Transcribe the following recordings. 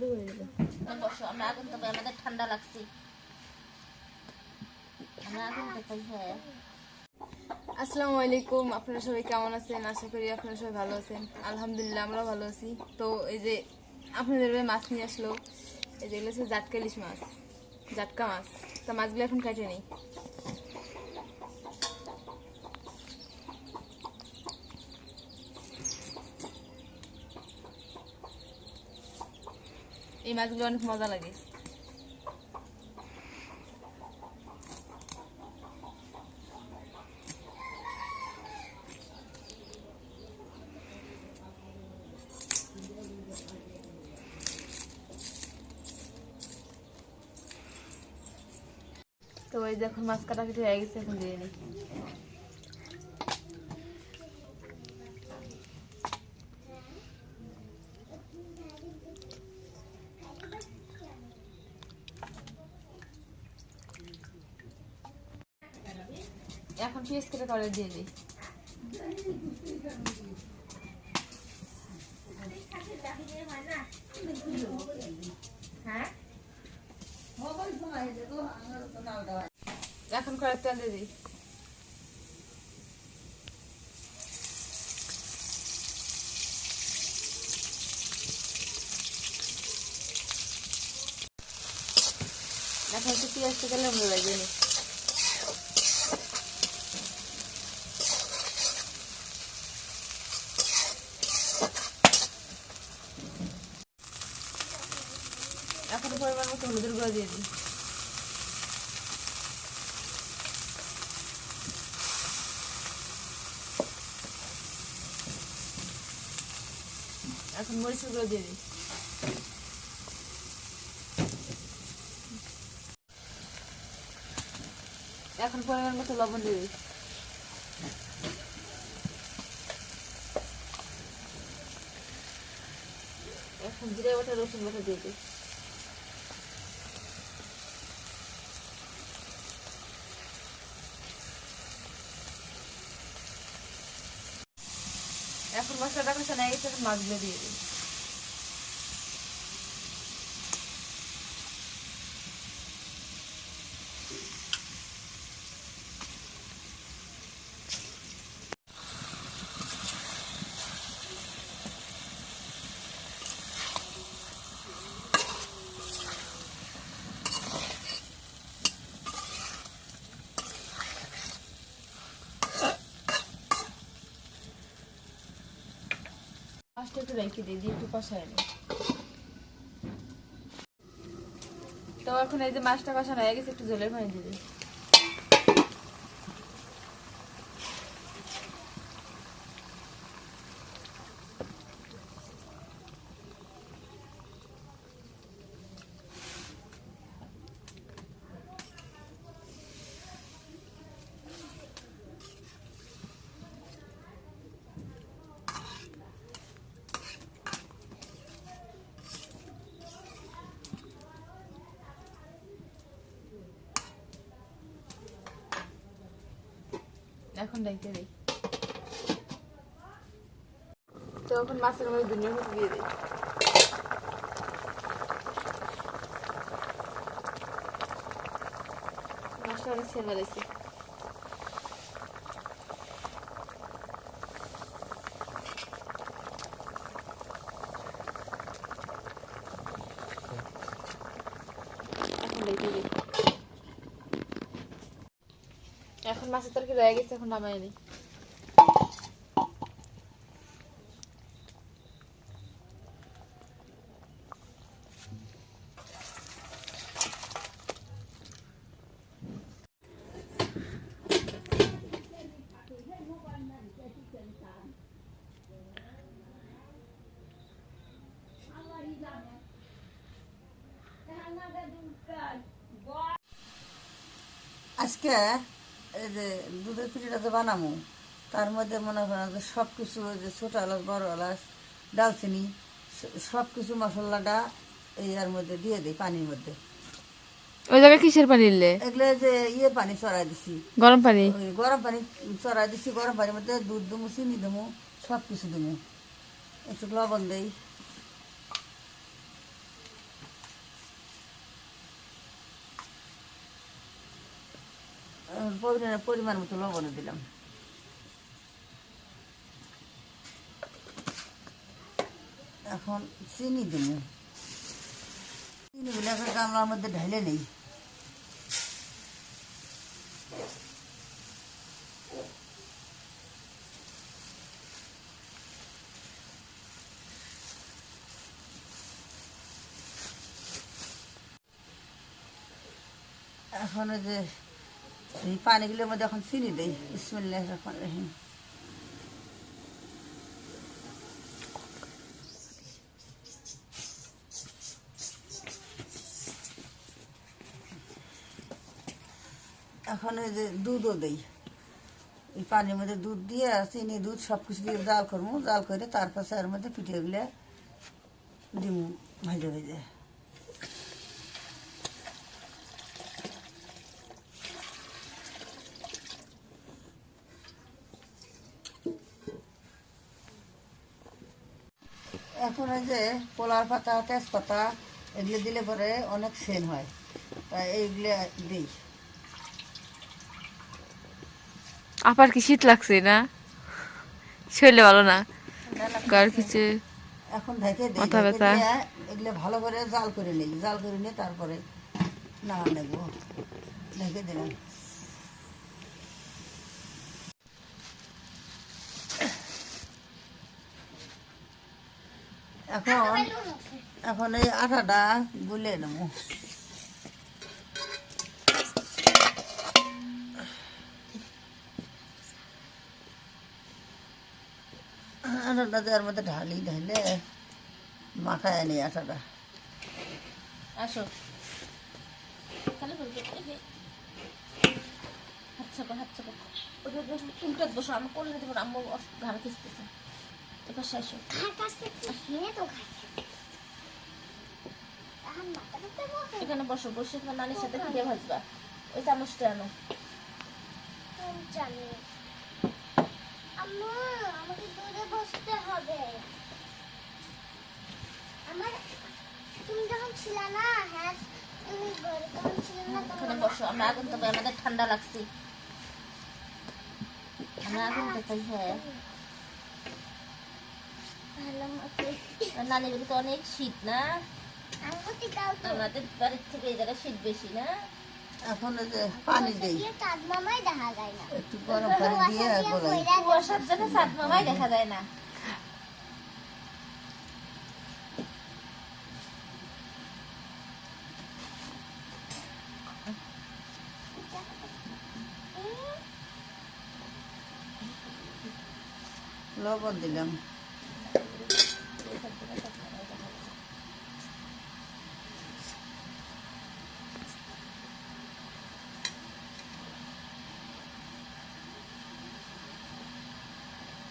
ভিতরে হয়ে যাবে। বসো আমরা আগুন তবে আমাদের ঠান্ডা লাগছে। আমরা আগুন দেখাই হ্যাঁ। আসসালামু আলাইকুম আপনারা সবাই কেমন আছেন? আশা করি আপনারা সবাই ভালো আছেন। আলহামদুলিল্লাহ আমরা ভালো আছি। তো এই যে আপনাদের মাছ নিয়ে আসলো এই যে এগুলো হচ্ছে জাটকা ইলিশ মাছ জাটকা মাছ। তা মাছগুলো এখন কাটে নেই এই মাছগুলো অনেক মজা লাগে। তো এই এখন মাছ কাটাকাটি হয়ে গেছে, এখন দিয়ে নিই এখন পিস কেটে করে দিয়ে দিই। এখন করে তেল দিয়ে দিই এখন একটু পেঁয়াজ থেকে লেবু লাগিয়ে নিই এখন পরিমাণ মতো হলুদের গুঁড়ো দিয়ে দিই এখন মরিচ গুঁড়ো দিয়ে দিই। এখন পরিমাণ মতো লবণ দিয়ে দিই। এখন জিরে বাটা, রসুন বাটা দিয়ে দিই এখন মশলাটা কষানো হয়ে গেছে এখন মাছগুলো দিয়ে দিই মাছটা একটু রেখে দিই, দিয়ে একটু কষাই নিই। তো এখন এই যে মাছটা কষানো হয়ে গেছে, একটু জলের পানি দিয়ে দিই। এখন ডাইতে দিই। তো এখন মাছের মধ্যে দুনিয়া মতো দিয়ে দিই। মাছটা অনেক সেবা লাগছে এখন রেখে দিই তরকারি রয়ে গেছে এখন নামাই নিই আজকে এই যে দুধের পিঠিটা যে বানাবো তার মধ্যে মনে করেন যে সব কিছু ওই যে ছোটো এলাচ বড় এলাচ ডালচিনি সব কিছু মশলাটা এই এর মধ্যে দিয়ে দিই পানির মধ্যে। ওই জায়গায় কিসের পানি দিলে এগুলো যে ইয়ে পানি চড়াই দিছি। গরম পানি? গরম পানি চড়াই দিছি গরম পানির মধ্যে দুধ দেবো চিনি দেবো সব কিছু দেবো একটু লবণ দেই। পরিমাণ মতো লবণ দিলাম। এখন চিনি দিব। চিনিগুলো এখন গামলার মধ্যে ঢাইলে নেই। এখন যে এই পানিগুলোর মধ্যে এখন চিনি দেই। বিসমিল্লাহ রহমান রহিম। এখন ওই যে দুধও দেই। এই পানির মধ্যে দুধ দিয়ে চিনি, দুধ সব কিছু দিয়ে জাল করব। জাল করে তারপর এর মধ্যে পিঠেগুলো দিমু ভাজে ভেজে এখন যে পোলার পাতা তেজপাতা এগুলো দিলে পরে অনেক সেল হয়। তাই এইগুলো দিই। আপার কি শীত লাগছে না? শরীরে ভালো না? গার খিচে এখন ঢেকে দিই মাথা ব্যথা। এগুলো ভালো করে জাল করে নিই। জাল করে নিয়ে তারপরে না নেব। ঢেকে দিলাম। এখন এখন এই আটাটা গুলে নেব। আটাটা দেওয়ার মধ্যে ঢালি ঢালে মাখায় নি আটাটা আসো। হাত চাপো হাত চাপো। উল্টাত বসো, আমি করলে দেবো আম্মু ঘাড়ে খিস্তেছে আসো এখানে বসো, বসে তোমার নানির সাথে পিঠে ভাজবা? ওই চামচটা আনো। তুমি যখন না হ্যাঁ বসো, আমরা আগুন তবে আমাদের ঠান্ডা লাগছে। আমরা দেখাই হ্যাঁ। বাড়িতে অনেক শীত না? আঙ্গুতি দাও তো। আমাদের বাড়ির থেকে এই জায়গায় শীত বেশি না? এখন যে পানি দিই। চাঁদ মামাই দেখা যায় না। একটু গরম পানি দিয়ে গোলাই কুয়াশার জন্য সাত মামাই দেখা যায় না। লবণ দিলাম।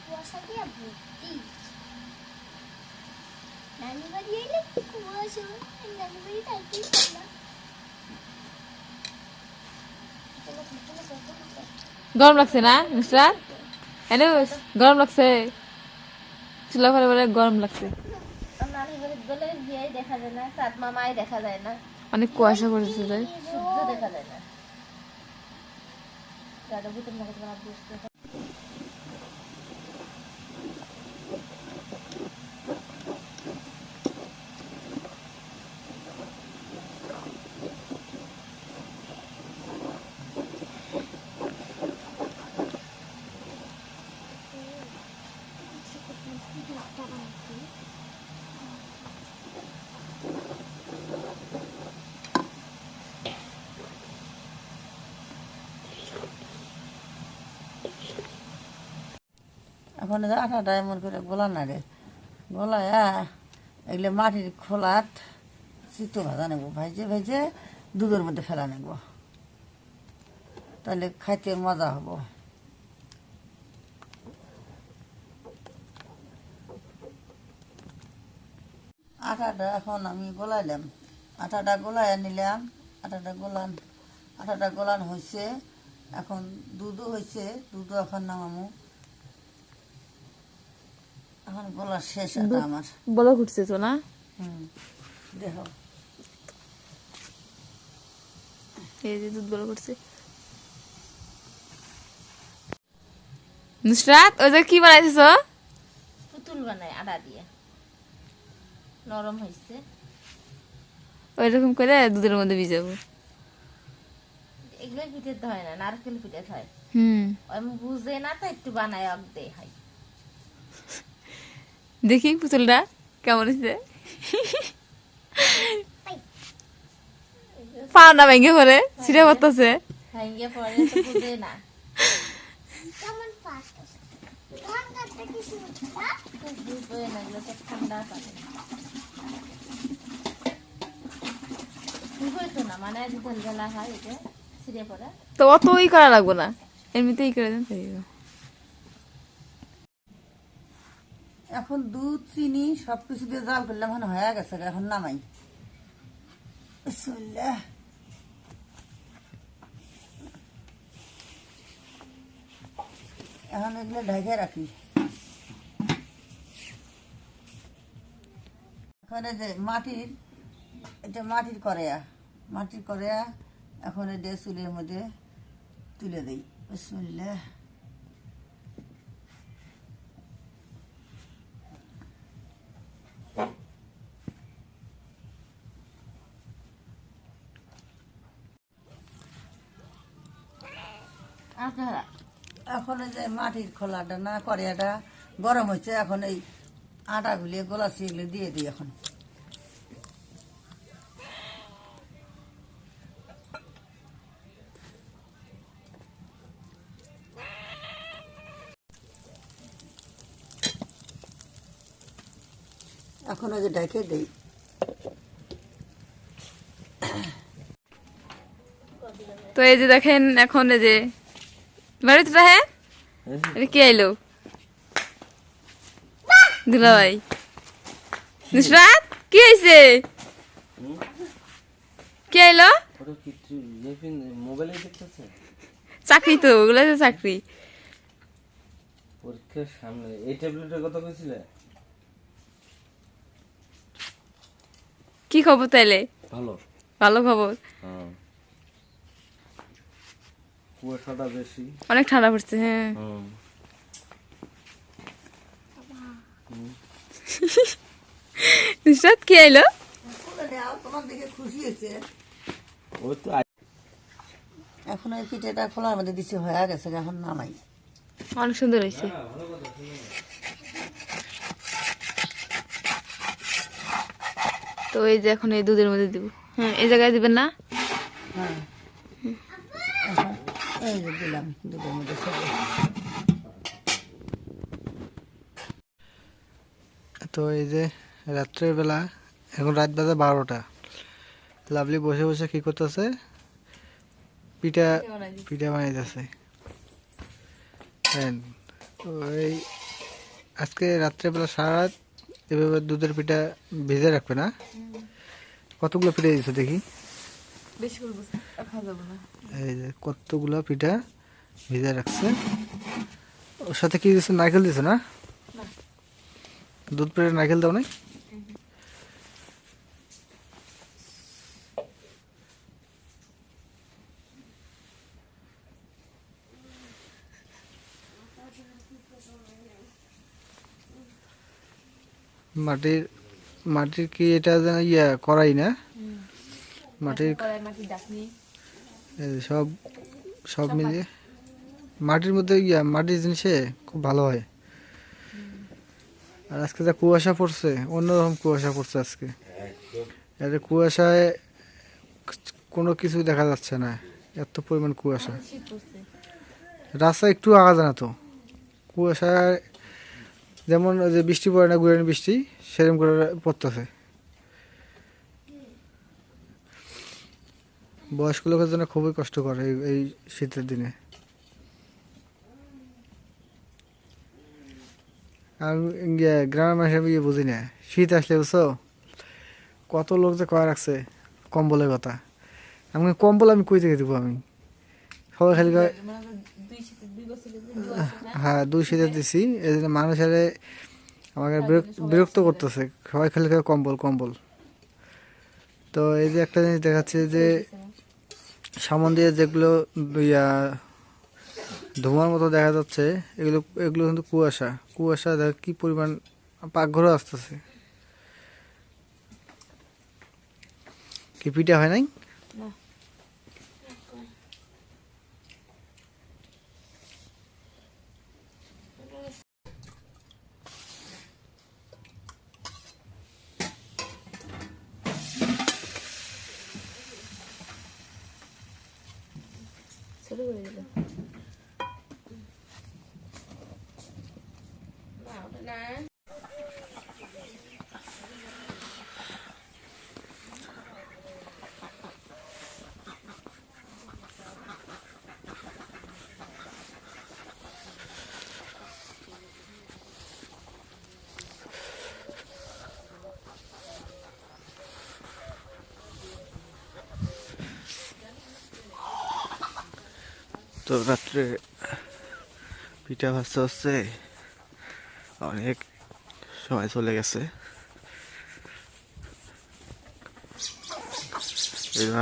কুয়াশা দিয়ে ভর্তি। বাড়ি এলে কুয়াশা বাড়ি থাকতেই গরম লাগছে না, মিস্টার? হ্যালো, গরম লাগছে। চুলা ফেলে বলে গরম লাগছে। দেখা যায় না সাত মামাই দেখা যায় না অনেক কুয়াশা করেছে তাই? সূর্য দেখা যায় না। যে আটাটা এমন করে গোলা না রে গোলায়া এগুলো মাটির খোলাত চিত্ত ভাজা নেব, ভাজে, ভেজে দুধের মধ্যে ফেলা নেব। তাহলে খাইতে মজা হব। আটাটা এখন আমি গোলাইলাম। আটাটা গোলায় নিলাম আটাটা গোলান আটাটা গোলান হয়েছে এখন দুধও হয়েছে দুধও এখন নামামো। এখন গোলা শেষ আটা আমার। বলো ঘুরছে তো না? দেখো। এই যে দুধ বলো ঘুরছে নুসরাত ওই যে কি বানাইতেছ পুতুল বানাই আটা দিয়ে। নরম হয়েছে ওই রকম করে দুধের মধ্যে ভিজাবো। এগুলো পিঠে হয় না নারকেল পিঠে হয়। হুম। আমি বুঝে না তো একটু বানাই অক দে হয়। দেখি পুতুলটা কেমন হয়েছে? পাওনা ভেঙে পরে ছিঁড়ে পড়তেছে। পরে তো বুঝে না। কেমন ফাস্ট আছে। ধান কাটতে এখন দুধ, চিনি সব কিছু দিয়ে জাল করলে এখন হয়ে গেছে এখন নামাই। এখন এগুলো ঢেকে রাখি। এখন যে মাটির এটা মাটির করেয়া মাটির করেয়া এখন এটা চুলের মধ্যে তুলে দিই। বিসমিল্লাহ। এখন এই যে মাটির খোলাটা না কড়াইটা গরম হচ্ছে এখন এই আটা গুলিয়ে গোলাচি এগুলো দিয়ে দিই এখন। এখন যে ঢেকে দিই। তো এই যে দেখেন, এখন এই যে, বাড়িতে হ্যাঁ কে আইলো? দুলা ভাই। নুসরাত কি হয়েছে কে আইলো? চাকরি তো ওগুলো তো চাকরি। পরীক্ষার সামনে এই ট্যাবলেটের কথা কইছিলে? কি খবর তাইলে? ভালো। ভালো খবর? হ্যাঁ। কুয়াশাটা বেশি। অনেক ঠান্ডা পড়ছে হ্যাঁ। হুম। নুসরাত কি আইলো এখন ওই পিঠেটা খোলার মধ্যে দিছি হয়ে গেছে এখন নামাই। অনেক সুন্দর হয়েছে। তো এই যে এখন এই দুধের মধ্যে দিব। হ্যাঁ এই জায়গায় দিবেন না? হ্যাঁ। এই যে দিলাম দুধের মধ্যে সব তো এই যে রাত্রের বেলা এখন রাত বাজে বারোটা। লাভলি বসে বসে কি করতেছে? পিঠা পিঠা বানাইতেছে। হ্যাঁ ওই আজকে রাত্রেবেলা সারা রাত এভাবে দুধের পিঠা ভেজে রাখবে না? কতগুলো পিঠে দিয়েছ দেখি। বেশি করব খাওয়া যাব না। এই যে কতগুলো পিঠা ভেজে রাখছে। ওর সাথে কি দিচ্ছে নারকেল দিছে না? দুধ পেটে নারকেল দাও নাই? মাটির মাটির কি এটা ইয়া করাই না? মাটির যে সব সব মিলিয়ে মাটির মধ্যে ইয়া মাটির জিনিসে খুব ভালো হয়। আর আজকে যা কুয়াশা পড়ছে অন্যরকম কুয়াশা পড়ছে আজকে। এর কুয়াশায় কোনো কিছু দেখা যাচ্ছে না এত পরিমাণ কুয়াশা। রাস্তা একটু আগা যায় না তো। কুয়াশায় যেমন ওই যে বৃষ্টি পড়ে না গুড়ানি বৃষ্টি সেরকম করে পড়তেছে। বয়স্ক লোকের জন্য খুবই কষ্টকর এই- এই শীতের দিনে। আর গ্রামের মানুষের ইয়ে বুঝি না। শীত আসলে বুঝছ? কত লোক যে কয়া রাখছে কম্বলের কথা। আমি কম্বল আমি কই থেকে দেবো আমি? সবাই খালি হ্যাঁ দুই শীতে দিছি। এই জন্য মানুষের আমাকে বিরক্ত করতেছে। সবাই খালি কম্বল কম্বল। তো এই যে একটা জিনিস দেখাচ্ছে যে সামন দিয়ে যেগুলো ধোঁয়ার মতো দেখা যাচ্ছে, এগুলো এগুলো কিন্তু কুয়াশা। কুয়াশা দেখ কি পরিমাণ পাকঘরও আসতেছে। কি পিঠা হয় নাই? না ছোট করে দিল না ওটা না তো রাত্রে পিঠা ভাজতে হচ্ছে অনেক সময় চলে গেছে।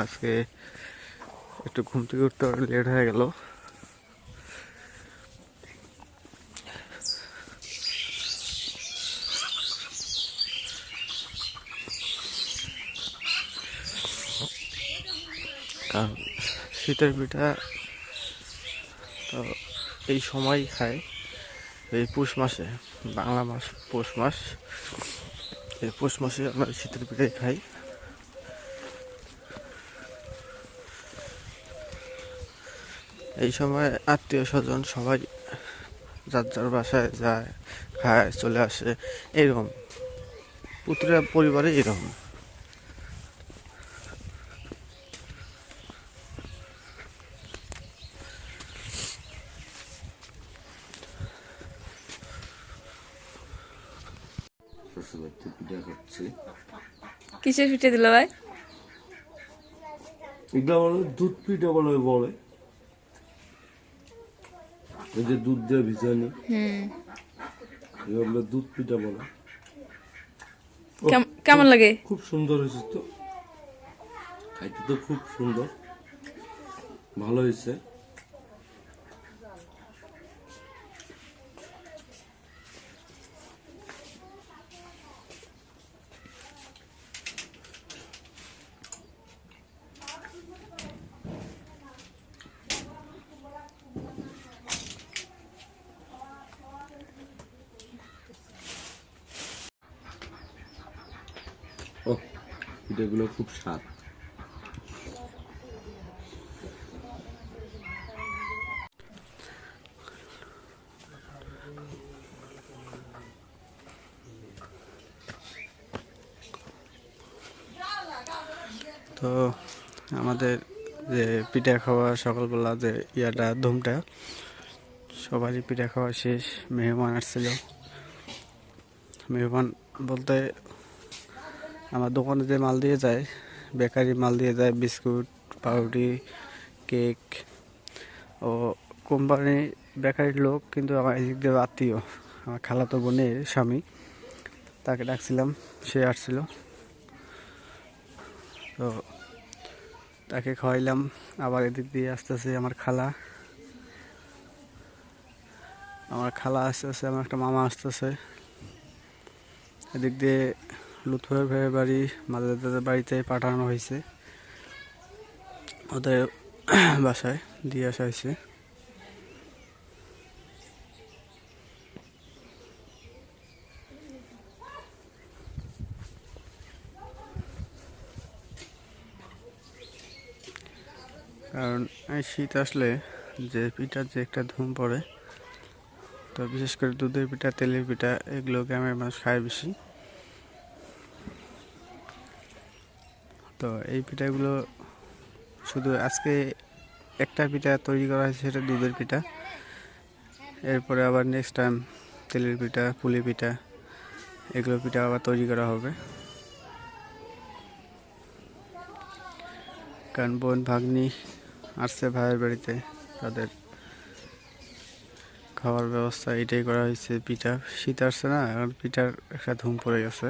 আজকে একটু ঘুম থেকে উঠতে লেট হয়ে গেল। কারণ শীতের পিঠা এই সময় খায়। এই পৌষ মাসে, বাংলা মাস, পৌষ মাস। এই পৌষ মাসে আমরা শীতের পিঠাই খাই। এই সময় আত্মীয় স্বজন সবাই যার যার বাসায় যায়, খায়, চলে আসে, এরকম। পুত্রের পরিবারে এরকম। শ্বশুরবাড়িতে পিঠা খাচ্ছে কিসের পিঠে দিল ভাই? এগুলো বলে দুধ পিঠা বলে বলে। এই যে দুধ দিয়ে ভিজানি এগুলো দুধ পিঠা বলে। কেমন লাগে? খুব সুন্দর হয়েছে তো। খাইতে তো খুব সুন্দর। ভালো হয়েছে। পিঠাগুলো খুব স্বাদ। তো আমাদের যে পিঠা খাওয়া সকালবেলা যে ইয়াটা, ধুমটা, সবারই পিঠা খাওয়া শেষ। মেহমান আসছিল। মেহমান বলতে আমার দোকানে যে মাল দিয়ে যায়, বেকারি মাল দিয়ে যায়, বিস্কুট, পাউরুটি, কেক, ও কোম্পানি বেকারির লোক কিন্তু আমার এদিক দিয়ে আত্মীয়। আমার খালাতো বোনের স্বামী, তাকে ডাকছিলাম, সে আসছিল। তো তাকে খাওয়াইলাম, আবার এদিক দিয়ে আসতেছে আমার খালা। আমার খালা আসতেছে, আমার একটা মামা আসতেছে। এদিক দিয়ে লুৎফর ভাইয়ের বাড়ি, মাদার বাড়িতে পাঠানো হয়েছে। ওদের বাসায় দিয়ে আসা হয়েছে। কারণ এই শীত আসলে যে পিঠার যে একটা ধুম পড়ে, তো বিশেষ করে দুধের পিঠা, তেলের পিঠা, এগুলো গ্রামের মানুষ খায় বেশি। তো এই পিঠাগুলো শুধু আজকে একটা পিঠা তৈরি করা হয়েছে, সেটা দুধের পিঠা। এরপরে আবার নেক্সট টাইম তেলের পিঠা, পুলি পিঠা, এগুলো পিঠা আবার তৈরি করা হবে। কারণ বোন, ভাগ্নি আসছে ভাইয়ের বাড়িতে, তাদের খাওয়ার ব্যবস্থা এটাই করা হয়েছে, পিঠা। শীত আসছে না, এখন পিঠার একটা ধুম পড়ে গেছে।